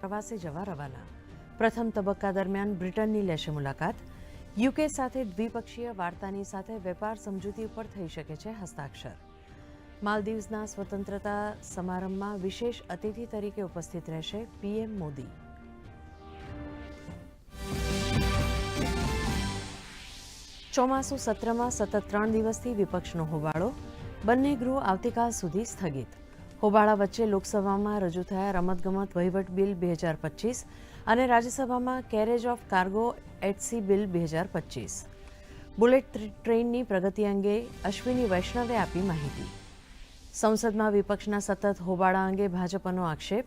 પ્રવાસે જવા રવાના. પ્રથમ તબક્કા દરમિયાન બ્રિટનની લેશે મુલાકાત. યુકે સાથે દ્વિપક્ષીય વાર્તાની સાથે વેપાર સમજૂતી ઉપર થઈ શકે છે હસ્તાક્ષર. માલદીવ્સના સ્વતંત્રતા સમારંભમાં વિશેષ અતિથિ તરીકે ઉપસ્થિત રહેશે પીએમ મોદી. ચોમાસુ સત્રમાં સતત ત્રણ દિવસથી વિપક્ષનો હોબાળો. બંને ગૃહ આવતીકાલ સુધી સ્થગિત. હોબાળા વચ્ચે લોકસભામાં રજૂ થયા રમતગમત વહીવટ બિલ બે હજાર પચીસ અને રાજ્યસભામાં કેરેજ ઓફ કાર્ગો એટસી બિલ બે હજાર પચીસ. બુલેટ ટ્રેનની પ્રગતિ અંગે અશ્વિની વૈષ્ણવે આપી માહિતી. સંસદમાં વિપક્ષના સતત હોબાળા અંગે ભાજપનો આક્ષેપ.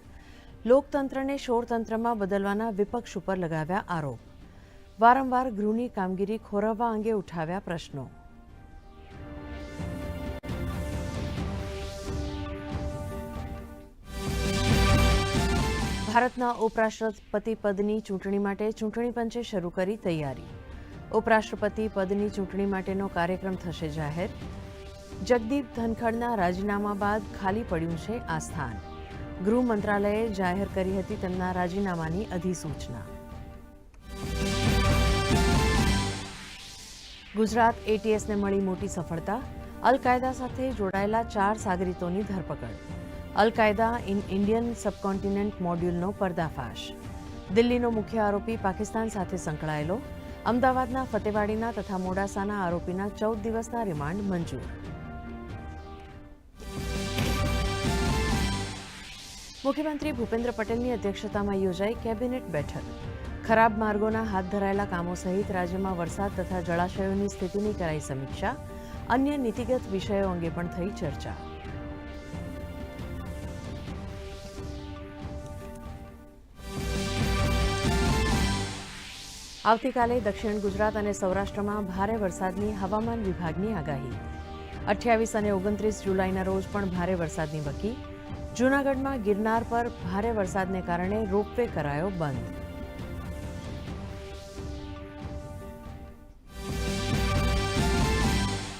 લોકતંત્રને શોરતંત્રમાં બદલવાના વિપક્ષ ઉપર લગાવ્યા આરોપ. વારંવાર ગૃહની કામગીરી ખોરવવા અંગે ઉઠાવ્યા પ્રશ્નો. ભારતના ઉપરાષ્ટ્રપતિ પદની ચૂંટણી માટે ચૂંટણી પંચે શરૂ કરી તૈયારી. ઉપરાષ્ટ્રપતિ પદની ચૂંટણી માટેનો કાર્યક્રમ થશે જાહેર. જગદીપ ધનખડના રાજીનામા બાદ ખાલી પડ્યું છે આ સ્થાન. ગૃહ મંત્રાલયે જાહેર કરી હતી તેમના રાજીનામાની અધિસૂચના. ગુજરાત એટીએસને મળી મોટી સફળતા. અલ કાયદા સાથે જોડાયેલા ચાર સાગરીતોની ધરપકડ. અલ કાયદા ઇન ઇન્ડિયન સબકોન્ટિનેન્ટ મોડ્યુલનો પર્દાફાશ. દિલ્હીનો મુખ્ય આરોપી પાકિસ્તાન સાથે સંકળાયેલો, અમદાવાદના ફતેવાડીના તથા મોડાસાના આરોપીના ચૌદ દિવસના રિમાન્ડ મંજૂર. મુખ્યમંત્રી ભૂપેન્દ્ર પટેલની અધ્યક્ષતામાં યોજાઈ કેબિનેટ બેઠક. ખરાબ માર્ગોના હાથ ધરાયેલા કામો સહિત રાજ્યમાં વરસાદ તથા જળાશયોની સ્થિતિની કરાઈ સમીક્ષા, અન્ય નીતિગત વિષયો અંગે પણ થઈ ચર્ચા. આવતીકાલે દક્ષિણ ગુજરાત અને સૌરાષ્ટ્રમાં ભારે વરસાદની હવામાન વિભાગની આગાહી. અઠ્યાવીસ અને ઓગણત્રીસ જુલાઈના રોજ પણ ભારે વરસાદની વકી. જૂનાગઢમાં ગિરનાર પર ભારે વરસાદને કારણે રોપવે કરાયો બંધ.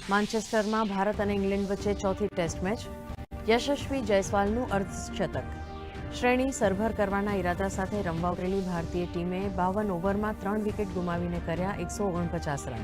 માન્ચેસ્ટરમાં ભારત અને ઇંગ્લેન્ડ વચ્ચે ચોથી ટેસ્ટ મેચ. યશસ્વી જયસ્વાલનું અર્ધશતક. શ્રેણી સરભર કરવાના ઈરાદા સાથે રમવા ઉતરેલી ભારતીય ટીમે બાવન ઓવરમાં ત્રણ વિકેટ ગુમાવીને કર્યા એકસો ઓગણપચાસ રન.